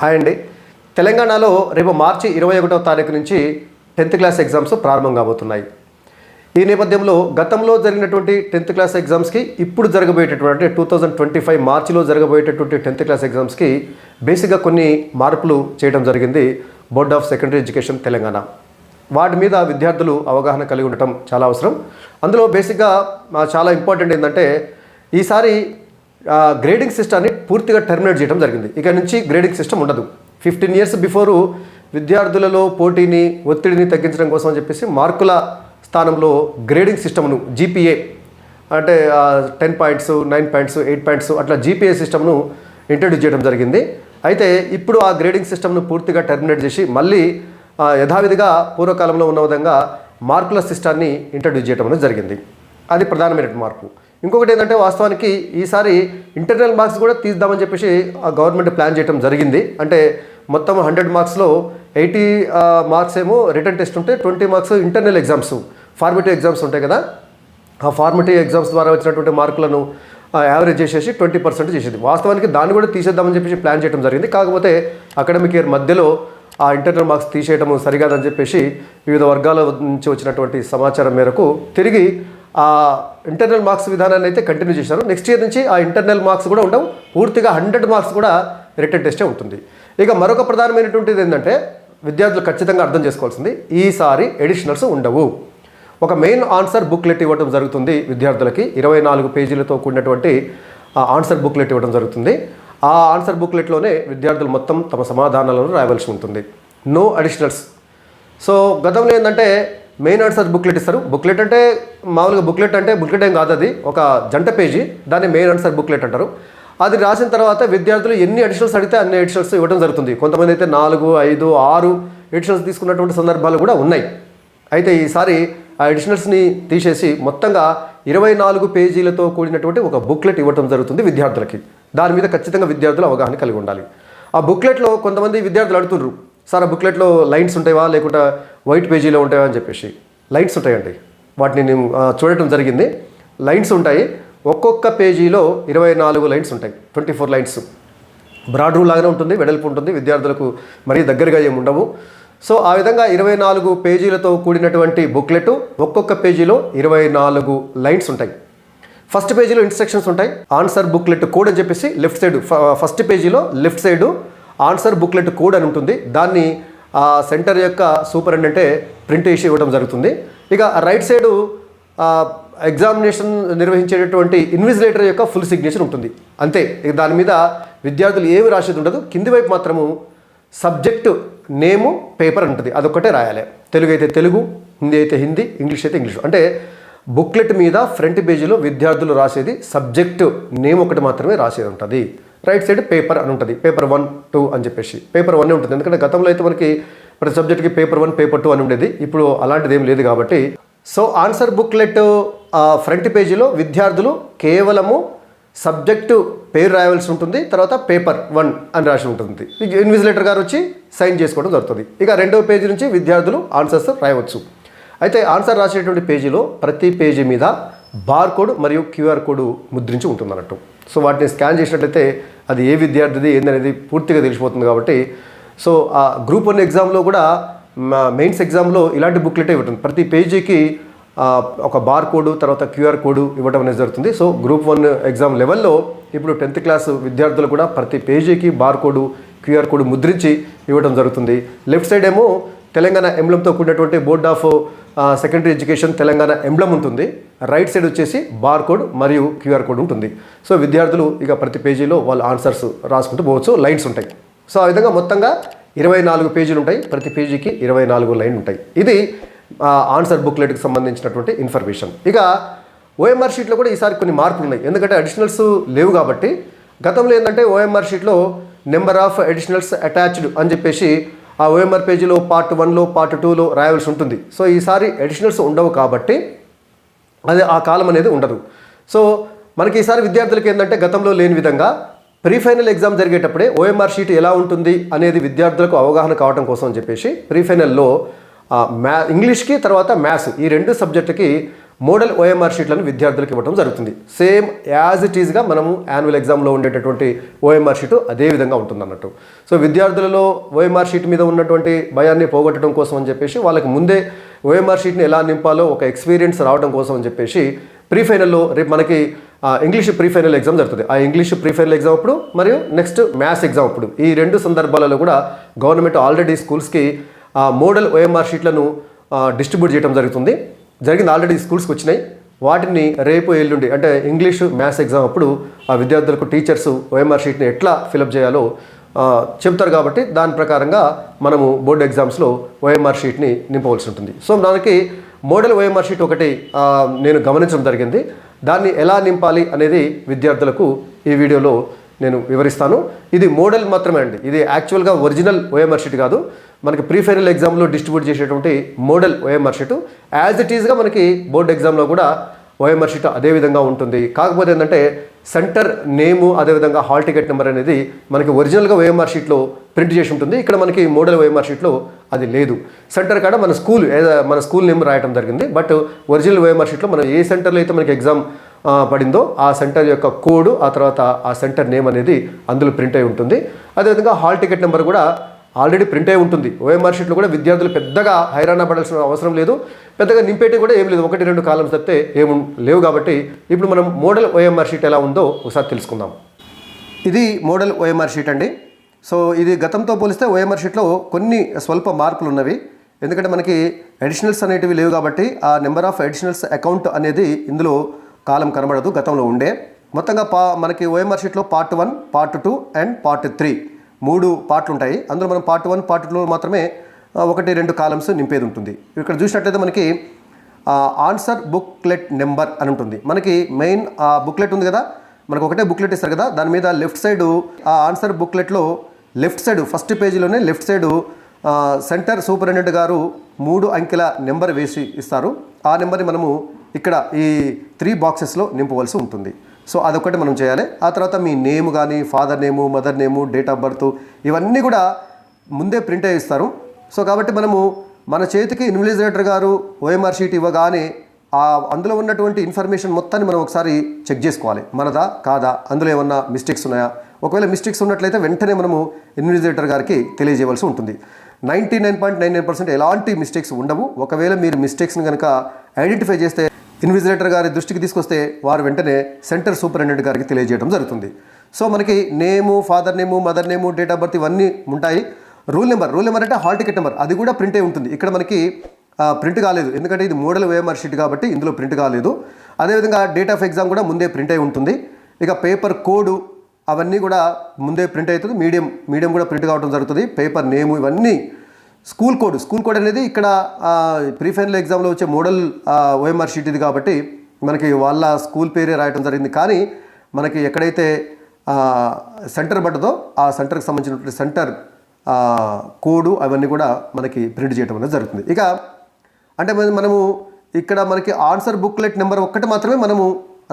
Hi అండి. తెలంగాణలో రేపు మార్చి ఇరవై ఒకటో తారీఖు నుంచి టెన్త్ క్లాస్ ఎగ్జామ్స్ ప్రారంభం కాబోతున్నాయి. ఈ నేపథ్యంలో గతంలో జరిగినటువంటి టెన్త్ క్లాస్ ఎగ్జామ్స్కి ఇప్పుడు జరగబోయేటటువంటి టూ థౌజండ్ ట్వంటీ ఫైవ్ మార్చిలో జరగబోయేటటువంటి టెన్త్ క్లాస్ ఎగ్జామ్స్కి బేసిక్గా కొన్ని మార్పులు చేయడం జరిగింది board of secondary education Telangana. వాటి మీద విద్యార్థులు అవగాహన కలిగి ఉండటం చాలా అవసరం. అందులో బేసిక్గా చాలా ఇంపార్టెంట్ ఏంటంటే ఈసారి గ్రేడింగ్ సిస్టమ్ని పూర్తిగా టెర్మినేట్ చేయడం జరిగింది. ఇక నుంచి గ్రేడింగ్ సిస్టమ్ ఉండదు. ఫిఫ్టీన్ ఇయర్స్ బిఫోరు విద్యార్థులలో పోటీని ఒత్తిడిని తగ్గించడం కోసం అని చెప్పేసి మార్కుల స్థానంలో గ్రేడింగ్ సిస్టమ్ను జీపీఏ అంటే ten points nine points eight points అట్లా జీపీఏ సిస్టమ్ను ఇంట్రడ్యూస్ చేయడం జరిగింది. అయితే ఇప్పుడు ఆ గ్రేడింగ్ సిస్టమ్ను పూర్తిగా టెర్మినేట్ చేసి మళ్ళీ యథావిధిగా పూర్వకాలంలో ఉన్న విధంగా మార్కుల సిస్టాన్ని ఇంట్రడ్యూస్ చేయడం అనేది జరిగింది. అది ప్రధానమైన మార్పు. ఇంకొకటి ఏంటంటే వాస్తవానికి ఈసారి ఇంటర్నల్ మార్క్స్ కూడా తీద్దామని చెప్పేసి ఆ గవర్నమెంట్ ప్లాన్ చేయడం జరిగింది. అంటే మొత్తం హండ్రెడ్ మార్క్స్లో ఎయిటీ మార్క్స్ ఏమో రిటర్న్ టెస్ట్ ఉంటే twenty marks internal exams formative exams ఉంటాయి కదా. ఆ ఫార్మేటివ్ ఎగ్జామ్స్ ద్వారా వచ్చినటువంటి మార్కులను యావరేజ్ చేసేసి ట్వంటీ పర్సెంట్ చేసేది. వాస్తవానికి దాన్ని కూడా తీసేద్దామని చెప్పేసి ప్లాన్ చేయడం జరిగింది. కాకపోతే అకాడమిక్ ఇయర్ మధ్యలో ఆ ఇంటర్నల్ మార్క్స్ తీసేయడం సరికాదని చెప్పేసి వివిధ వర్గాల నుంచి వచ్చినటువంటి సమాచారం మేరకు తిరిగి ఆ ఇంటర్నల్ మార్క్స్ విధానాన్ని అయితే కంటిన్యూ చేశారు. నెక్స్ట్ ఇయర్ నుంచి ఆ ఇంటర్నల్ మార్క్స్ కూడా ఉండవు. పూర్తిగా హండ్రెడ్ మార్క్స్ కూడా రిటర్న్ టెస్టే ఉంటుంది. ఇక మరొక ప్రధానమైనటువంటిది ఏంటంటే విద్యార్థులు ఖచ్చితంగా అర్థం చేసుకోవాల్సింది ఈసారి ఎడిషనల్స్ ఉండవు. ఒక మెయిన్ ఆన్సర్ బుక్లెట్ ఇవ్వడం జరుగుతుంది విద్యార్థులకి. ఇరవై నాలుగు పేజీలతో కూడినటువంటి ఆ ఆన్సర్ బుక్లెట్ ఇవ్వడం జరుగుతుంది. ఆ ఆన్సర్ బుక్లెట్లోనే విద్యార్థులు మొత్తం తమ సమాధానాలను రాయవలసి ఉంటుంది. నో అడిషనల్స్ సో గతంలో ఏంటంటే మెయిన్ ఆన్సర్ బుక్లెట్ ఇస్తారు. బుక్లెట్ అంటే మామూలుగా బుక్లెట్ అంటే బుక్లెట్ ఏం కాదు అది. ఒక జంట పేజీ. దాన్ని మెయిన్ ఆన్సర్ బుక్లెట్ అంటారు. అది రాసిన తర్వాత విద్యార్థులు ఎన్ని అడిషనల్స్ అడిగితే అన్ని అడిషనల్స్ ఇవ్వడం జరుగుతుంది. కొంతమంది అయితే నాలుగు ఐదు ఆరు ఎడిషనల్స్ తీసుకున్నటువంటి సందర్భాలు కూడా ఉన్నాయి. అయితే ఈసారి ఆ ఎడిషనల్స్ని తీసేసి మొత్తంగా ఇరవై నాలుగు పేజీలతో కూడినటువంటి ఒక బుక్లెట్ ఇవ్వడం జరుగుతుంది విద్యార్థులకి. దాని మీద ఖచ్చితంగా విద్యార్థులు అవగాహన కలిగి ఉండాలి. ఆ బుక్లెట్లో కొంతమంది విద్యార్థులు అడుగుతుండ్రు. సార్ ఆ బుక్లెట్లో లైన్స్ ఉంటాయా? లేకుంటే వైట్ పేజీలో ఉంటాయా? అని చెప్పేసి. లైన్స్ ఉంటాయండి. వాటిని నేను చూడటం జరిగింది. లైన్స్ ఉంటాయి. ఒక్కొక్క పేజీలో ఇరవై నాలుగు లైన్స్ ఉంటాయి. Twenty four lines. Broad rule లాగానే ఉంటుంది వెడల్పు ఉంటుంది. విద్యార్థులకు మరీ దగ్గరగా ఏమి ఉండవు. సో ఆ విధంగా ఇరవై నాలుగు పేజీలతో కూడినటువంటి బుక్లెట్ ఒక్కొక్క పేజీలో ఇరవై నాలుగు లైన్స్ ఉంటాయి. ఫస్ట్ పేజీలో ఇన్స్ట్రక్షన్స్ ఉంటాయి. ఆన్సర్ బుక్లెట్ కోడ్ అని చెప్పేసి లెఫ్ట్ సైడ్ ఫస్ట్ పేజీలో left side answer booklet code అని ఉంటుంది. దాన్ని ఆ సెంటర్ యొక్క సూపరింటెండెంటే ప్రింట్ ఇష్యూ ఇవ్వడం జరుగుతుంది. ఇక రైట్ సైడు ఎగ్జామినేషన్ నిర్వహించేటటువంటి ఇన్విజిలేటర్ యొక్క ఫుల్ సిగ్నేచర్ ఉంటుంది. అంతే. ఇక దాని మీద విద్యార్థులు ఏమి రాసేది ఉండదు. కింది వైపు మాత్రము సబ్జెక్టు నేము పేపర్ ఉంటుంది. అదొక్కటే రాయాలి. తెలుగు అయితే తెలుగు హిందీ అయితే హిందీ ఇంగ్లీష్ అయితే ఇంగ్లీష్. అంటే బుక్లెట్ మీద ఫ్రంట్ పేజీలో విద్యార్థులు రాసేది సబ్జెక్టు నేమ్ ఒకటి మాత్రమే రాసేది ఉంటుంది. రైట్ సైడ్ పేపర్ అని ఉంటుంది. పేపర్ వన్ టూ అని చెప్పేసి. పేపర్ వన్ ఉంటుంది. ఎందుకంటే గతంలో అయితే మనకి ప్రతి సబ్జెక్ట్కి పేపర్ వన్ పేపర్ టూ అని ఉండేది. ఇప్పుడు అలాంటిది ఏం లేదు కాబట్టి. సో ఆన్సర్ బుక్లెట్ ఫ్రంట్ పేజీలో విద్యార్థులు కేవలము సబ్జెక్టు పేరు రాయవలసి ఉంటుంది. తర్వాత పేపర్ వన్ అని రాసి ఉంటుంది. ఇన్విజిలేటర్ గారు వచ్చి సైన్ చేసుకోవడం జరుగుతుంది. ఇక రెండవ పేజీ నుంచి విద్యార్థులు ఆన్సర్స్ రాయవచ్చు. అయితే ఆన్సర్ రాసేటువంటి పేజీలో ప్రతి పేజీ మీద బార్ కోడ్ మరియు క్యూఆర్ కోడ్ ముద్రించి ఉంటుంది అన్నట్టు సో వాటిని స్కాన్ చేసినట్లయితే అది ఏ విద్యార్థిది ఏందనేది పూర్తిగా తెలిసిపోతుంది కాబట్టి. సో ఆ గ్రూప్ వన్ ఎగ్జామ్లో కూడా మెయిన్స్ ఎగ్జామ్లో ఇలాంటి బుక్లెటే ఇవ్వటం. ప్రతి పేజీకి ఒక బార్ కోడ్ తర్వాత క్యూఆర్ కోడ్ ఇవ్వడం అనేది జరుగుతుంది. సో గ్రూప్ వన్ ఎగ్జామ్ లెవెల్లో ఇప్పుడు టెన్త్ క్లాస్ విద్యార్థులు కూడా ప్రతి పేజీకి బార్ కోడ్ క్యూఆర్ కోడ్ ముద్రించి ఇవ్వడం జరుగుతుంది. లెఫ్ట్ సైడ్ ఏమో తెలంగాణ ఎంబ్లంతో కూడినటువంటి board of secondary education Telangana emblem ఉంటుంది. రైట్ సైడ్ వచ్చేసి బార్ కోడ్ మరియు క్యూఆర్ కోడ్ ఉంటుంది. సో విద్యార్థులు ఇక ప్రతి పేజీలో వాళ్ళ ఆన్సర్స్ రాసుకుంటూ పోవచ్చు లైన్స్ ఉంటాయి. సో ఆ విధంగా మొత్తంగా ఇరవై నాలుగు పేజీలు ఉంటాయి. ప్రతి పేజీకి ఇరవై నాలుగు లైన్ ఉంటాయి. ఇది ఆన్సర్ బుక్లెట్కి సంబంధించినటువంటి ఇన్ఫర్మేషన్. ఇక ఓఎంఆర్ షీట్లో కూడా ఈసారి కొన్ని మార్పులు ఉన్నాయి. ఎందుకంటే అడిషనల్స్ లేవు కాబట్టి గతంలో ఏంటంటే ఓఎంఆర్ షీట్లో నెంబర్ ఆఫ్ అడిషనల్స్ అటాచ్డ్ అని చెప్పేసి ఆ ఓఎంఆర్ పేజీలో పార్ట్ వన్లో పార్ట్ టూలో రాయవలసి ఉంటుంది. సో ఈసారి అడిషనల్స్ ఉండవు కాబట్టి అది ఆ కాలం అనేది ఉండదు. సో మనకి ఈసారి విద్యార్థులకి ఏంటంటే గతంలో లేని విధంగా ప్రీ ఫైనల్ ఎగ్జామ్ జరిగేటప్పుడే ఓఎంఆర్ షీట్ ఎలా ఉంటుంది అనేది విద్యార్థులకు అవగాహన కావడం కోసం అని చెప్పేసి ప్రీ ఫైనల్లో మ్యా ఇంగ్లీష్కి తర్వాత మ్యాథ్స్ ఈ రెండు సబ్జెక్టుకి మోడల్ ఓఎంఆర్ షీట్లను విద్యార్థులకు ఇవ్వడం జరుగుతుంది. సేమ్ యాజ్ ఇట్ ఈజ్గా మనము యాన్యువల్ ఎగ్జామ్లో ఉండేటటువంటి ఓఎంఆర్ షీట్ అదే విధంగా ఉంటుంది అన్నట్టు సో విద్యార్థులలో ఓఎంఆర్ షీట్ మీద ఉన్నటువంటి భయాన్ని పోగొట్టడం కోసం అని చెప్పేసి వాళ్ళకి ముందే ఓఎంఆర్ షీట్ని ఎలా నింపాలో ఒక ఎక్స్పీరియన్స్ రావడం కోసం అని చెప్పేసి ప్రీ ఫైనల్లో రేపు మనకి ఇంగ్లీష్ ప్రీ ఫైనల్ ఎగ్జామ్ జరుగుతుంది. ఆ ఇంగ్లీష్ ప్రీ ఫైనల్ ఎగ్జామ్ అప్పుడు మరియు నెక్స్ట్ మ్యాథ్స్ ఎగ్జామ్ అప్పుడు. ఈ రెండు సందర్భాలలో కూడా గవర్నమెంట్ ఆల్రెడీ స్కూల్స్కి ఆ మోడల్ ఓఎంఆర్ షీట్లను డిస్ట్రిబ్యూట్ చేయడం జరుగుతుంది. జరిగింది ఆల్రెడీ స్కూల్స్కి వచ్చినాయి. వాటిని రేపు ఎల్లుండి అంటే ఇంగ్లీష్ మ్యాథ్స్ ఎగ్జామ్ అప్పుడు ఆ విద్యార్థులకు టీచర్స్ ఓఎంఆర్ షీట్ని ఎట్లా ఫిలప్ చేయాలో చెప్తారు కాబట్టి దాని ప్రకారంగా మనము బోర్డు ఎగ్జామ్స్లో ఓఎంఆర్ షీట్ని నింపవలసి ఉంటుంది. సో దానికి మోడల్ ఓఎంఆర్ షీట్ ఒకటి నేను గమనించడం జరిగింది. దాన్ని ఎలా నింపాలి అనేది విద్యార్థులకు ఈ వీడియోలో నేను వివరిస్తాను. ఇది మోడల్ మాత్రమే అండి. ఇది యాక్చువల్గా ఒరిజినల్ ఓఎంఆర్ షీట్ కాదు. మనకి ప్రీ ఫైనల్ ఎగ్జామ్లో డిస్ట్రిబ్యూట్ చేసేటువంటి model OMR sheet as it ఈజ్గా మనకి బోర్డు ఎగ్జామ్లో కూడా ఓఎంఆర్ షీట్ అదే విధంగా ఉంటుంది. కాకపోతే ఏంటంటే సెంటర్ నేము అదేవిధంగా హాల్ టికెట్ నెంబర్ అనేది మనకి ఒరిజినల్గా ఓఎంఆర్ షీట్లో ప్రింట్ చేసి ఉంటుంది. ఇక్కడ మనకి మోడల్ ఓఎంఆర్ షీట్లో అది లేదు. సెంటర్ కాడ మన స్కూల్ మన స్కూల్ నేమ్ రాయడం జరిగింది. బట్ ఒరిజినల్ ఓఎంఆర్ షీట్లో మనం ఏ సెంటర్లో అయితే మనకి ఎగ్జామ్ పడిందో ఆ సెంటర్ యొక్క కోడ్ ఆ తర్వాత ఆ సెంటర్ నేమ్ అనేది అందులో ప్రింట్ అయి ఉంటుంది. అదేవిధంగా హాల్ టికెట్ నెంబర్ కూడా ఆల్రెడీ ప్రింట్ అయి ఉంటుంది. ఓఎంఆర్ షీట్లో కూడా విద్యార్థులు పెద్దగా హైరాణ పడాల్సిన అవసరం లేదు. పెద్దగా నింపేటి కూడా ఏం లేదు. ఒకటి రెండు కాలమ్స్ తప్పితే ఏమి లేవు కాబట్టి ఇప్పుడు మనం మోడల్ ఓఎంఆర్ షీట్ ఎలా ఉందో ఒకసారి తెలుసుకుందాం. ఇది మోడల్ ఓఎంఆర్ షీట్ అండి. సో ఇది గతంతో పోలిస్తే ఓఎంఆర్ షీట్లో కొన్ని స్వల్ప మార్పులు ఉన్నవి. ఎందుకంటే మనకి అడిషనల్స్ అనేటివి లేవు కాబట్టి ఆ నెంబర్ ఆఫ్ అడిషనల్స్ అకౌంట్ అనేది ఇందులో కాలం కనబడదు. గతంలో ఉండే. మొత్తంగా పా మనకి ఓఎంఆర్ షీట్లో part one part two and part three. మూడు పార్ట్లు ఉంటాయి. అందులో మనం పార్ట్ వన్ పార్ట్ టూలో మాత్రమే ఒకటి రెండు కాలమ్స్ నింపేది ఉంటుంది. ఇక్కడ చూసినట్లయితే మనకి ఆన్సర్ బుక్లెట్ నెంబర్ అని ఉంటుంది. మనకి మెయిన్ ఆ బుక్లెట్ ఉంది కదా? మనకు ఒకటే బుక్లెట్ ఇస్తారు కదా? దాని మీద లెఫ్ట్ సైడ్ ఆ ఆన్సర్ బుక్లెట్లో left side first పేజీలోనే left side center superintendent garu మూడు అంకెల నెంబర్ వేసి ఇస్తారు. ఆ నెంబర్ని మనము ఇక్కడ ఈ త్రీ బాక్సెస్లో నింపవలసి ఉంటుంది. సో అదొకటి మనం చేయాలి. ఆ తర్వాత మీ నేమ్ కానీ father name mother name date of birth ఇవన్నీ కూడా ముందే ప్రింట్ అయ్యి ఇస్తారు. సో కాబట్టి మనము మన చేతికి ఇన్విజిలేటర్ గారు ఓఎంఆర్ షీట్ ఇవ్వగానే ఆ అందులో ఉన్నటువంటి ఇన్ఫర్మేషన్ మొత్తాన్ని మనం ఒకసారి చెక్ చేసుకోవాలి. మనదా కాదా అందులో ఏమన్నా మిస్టేక్స్ ఉన్నాయా? ఒకవేళ మిస్టేక్స్ ఉన్నట్లయితే వెంటనే మనము ఇన్విజిలేటర్ గారికి తెలియజేయవలసి ఉంటుంది. Ninety nine point nine nine percent ఎలాంటి మిస్టేక్స్ ఉండవు. ఒకవేళ మీరు మిస్టేక్స్ని కనుక ఐడెంటిఫై చేస్తే ఇన్విజిలేటర్ గారి దృష్టికి తీసుకొస్తే వారు వెంటనే సెంటర్ సూపరింటెండెంట్ గారికి తెలియజేయడం జరుగుతుంది. సో మనకి name father name mother name date of birth ఇవన్నీ ఉంటాయి. రూల్ నెంబర్ రూల్ నెంబర్ అంటే హాల్ టికెట్ నెంబర్. అది కూడా ప్రింట్ అయి ఉంటుంది. ఇక్కడ మనకి ప్రింట్ కాలేదు. ఎందుకంటే ఇది మోడల్ వేఎంఆర్ షీట్ కాబట్టి ఇందులో ప్రింట్ కాలేదు. అదేవిధంగా డేట్ ఆఫ్ ఎగ్జామ్ కూడా ముందే ప్రింట్ అయి ఉంటుంది. ఇక పేపర్ కోడ్ అవన్నీ కూడా ముందే ప్రింట్ అవుతుంది. మీడియం మీడియం కూడా ప్రింట్ కావడం జరుగుతుంది. పేపర్ నేము ఇవన్నీ స్కూల్ కోడ్ స్కూల్ కోడ్ అనేది ఇక్కడ ప్రీ ఫైనల్ ఎగ్జామ్లో వచ్చే మోడల్ ఓఎంఆర్ షీట్ ఇది కాబట్టి మనకి వాళ్ళ స్కూల్ పేరే రాయటం జరిగింది. కానీ మనకి ఎక్కడైతే సెంటర్ పడ్డదో ఆ సెంటర్కి సంబంధించినటువంటి సెంటర్ కోడు అవన్నీ కూడా మనకి ప్రింట్ చేయడం అనేది జరుగుతుంది. ఇక అంటే మనము ఇక్కడ మనకి ఆన్సర్ బుక్లెట్ నెంబర్ ఒక్కటి మాత్రమే మనము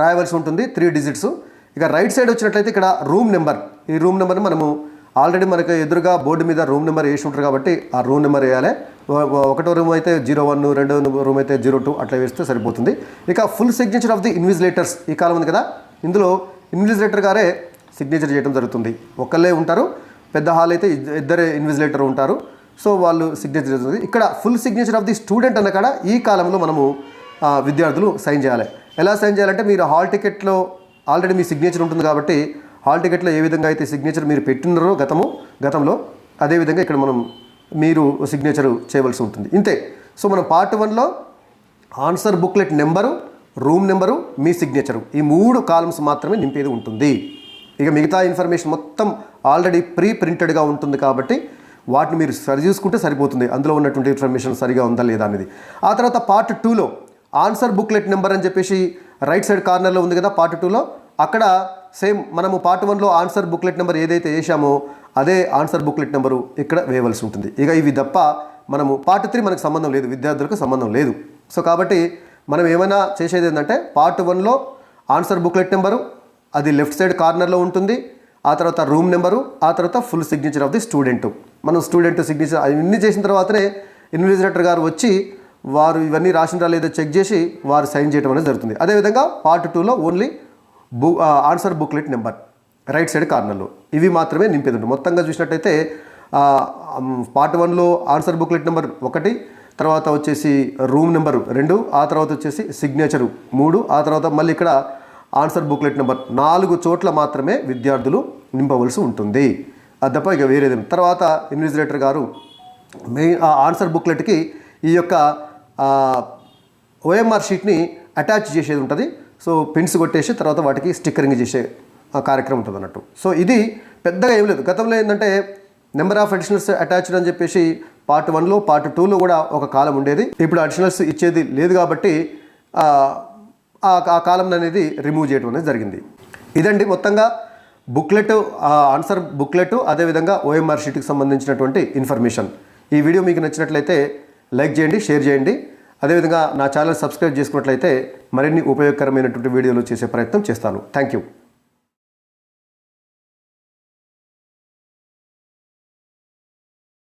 రాయవలసి ఉంటుంది త్రీ డిజిట్స్. ఇక రైట్ సైడ్ వచ్చినట్లయితే ఇక్కడ రూమ్ నెంబర్ ఈ రూమ్ నెంబర్ని మనము ఆల్రెడీ మనకి ఎదురుగా బోర్డు మీద రూమ్ నెంబర్ వేసి ఉంటారు కాబట్టి ఆ రూమ్ నెంబర్ వేయాలి. ఒకటో రూమ్ అయితే జీరో వన్ రెండో రూమ్ అయితే జీరో టూ అట్లా వేస్తే సరిపోతుంది. ఇక full signature of the invigilators ఈ కాలం ఉంది కదా? ఇందులో ఇన్విజిలేటర్ గారే సిగ్నేచర్ చేయడం జరుగుతుంది. ఒకళ్ళే ఉంటారు పెద్ద హాల్ అయితే ఇద్దరే ఇన్విజిలేటర్ ఉంటారు. సో వాళ్ళు సిగ్నేచర్ జరుగుతుంది. ఇక్కడ full signature of the student అన్న కాడ ఈ కాలంలో మనము విద్యార్థులు సైన్ చేయాలి. ఎలా సైన్ చేయాలంటే మీరు హాల్ టికెట్లో ఆల్రెడీ మీ సిగ్నేచర్ ఉంటుంది కాబట్టి హాల్ టికెట్లో ఏ విధంగా అయితే సిగ్నేచర్ మీరు పెట్టినారో గతము గతంలో అదేవిధంగా ఇక్కడ మనం మీరు సిగ్నేచర్ చేయవలసి ఉంటుంది. ఇంతే. సో మనం పార్ట్ వన్లో answer booklet number room number మీ సిగ్నేచరు ఈ మూడు కాలమ్స్ మాత్రమే నింపేది ఉంటుంది. ఇక మిగతా ఇన్ఫర్మేషన్ మొత్తం ఆల్రెడీ ప్రీ ప్రింటెడ్గా ఉంటుంది కాబట్టి వాటిని మీరు సరి చూసుకుంటే సరిపోతుంది. అందులో ఉన్నటువంటి ఇన్ఫర్మేషన్ సరిగా ఉందా లేదా అనేది. ఆ తర్వాత పార్ట్ టూలో ఆన్సర్ బుక్లెట్ నెంబర్ అని చెప్పేసి రైట్ సైడ్ కార్నర్లో ఉంది కదా పార్ట్ టూలో అక్కడ సేమ్ మనము పార్ట్ వన్లో ఆన్సర్ బుక్లెట్ నెంబర్ ఏదైతే వేసామో అదే ఆన్సర్ బుక్లెట్ నెంబరు ఇక్కడ వేయవలసి ఉంటుంది. ఇక ఇవి తప్ప మనము పార్ట్ త్రీ మనకు సంబంధం లేదు విద్యార్థులకు సంబంధం లేదు. సో కాబట్టి మనం ఏమైనా చేసేది ఏంటంటే పార్ట్ వన్లో ఆన్సర్ బుక్లెట్ నెంబరు అది లెఫ్ట్ సైడ్ కార్నర్లో ఉంటుంది ఆ తర్వాత రూమ్ నెంబరు ఆ తర్వాత full signature of the student. మనం స్టూడెంట్ సిగ్నేచర్ అవన్నీ చేసిన తర్వాతనే ఇన్విజిలేటర్ గారు వచ్చి వారు ఇవన్నీ రాసినరా లేదో చెక్ చేసి వారు సైన్ చేయడం అనేది జరుగుతుంది. అదేవిధంగా పార్ట్ టూలో ఓన్లీ బు answer booklet number right side కార్నర్లో. ఇవి మాత్రమే నింపేది ఉంటుంది మొత్తంగా చూసినట్టయితే పార్ట్ వన్లో ఆన్సర్ బుక్లెట్ నెంబర్ ఒకటి తర్వాత వచ్చేసి రూమ్ నెంబర్ రెండు ఆ తర్వాత వచ్చేసి సిగ్నేచరు మూడు ఆ తర్వాత మళ్ళీ ఇక్కడ ఆన్సర్ బుక్లెట్ నెంబర్ నాలుగు చోట్ల మాత్రమే విద్యార్థులు నింపవలసి ఉంటుంది. అది తప్ప ఇక వేరేది. తర్వాత ఇన్విజిలేటర్ గారు మెయిన్ ఆ ఆన్సర్ బుక్లెట్కి ఈ యొక్క ఓఎంఆర్ షీట్ని అటాచ్ చేసేది ఉంటుంది. సో పిన్స్ కొట్టేసి తర్వాత వాటికి స్టిక్కరింగ్ చేసే కార్యక్రమం ఉంటుంది అన్నట్టు సో ఇది పెద్దగా ఏం లేదు. గతంలో ఏంటంటే నెంబర్ ఆఫ్ అడిషనల్స్ అటాచ్డ్ అని చెప్పేసి పార్ట్ వన్లో పార్ట్ టూలో కూడా ఒక కాలం ఉండేది. ఇప్పుడు అడిషనల్స్ ఇచ్చేది లేదు కాబట్టి ఆ, ఆ కాలం అనేది రిమూవ్ చేయడం అనేది జరిగింది. ఇదండి మొత్తంగా బుక్లెట్ ఆన్సర్ బుక్లెట్ అదేవిధంగా ఓఎంఆర్ షీట్కి సంబంధించినటువంటి ఇన్ఫర్మేషన్ ఈ వీడియో మీకు నచ్చినట్లయితే లైక్ చేయండి షేర్ చేయండి. అదేవిధంగా నా ఛానల్ సబ్స్క్రైబ్ చేసుకున్నట్లయితే మరిన్ని ఉపయోగకరమైనటువంటి వీడియోలు చేసే ప్రయత్నం చేస్తాను. Thank you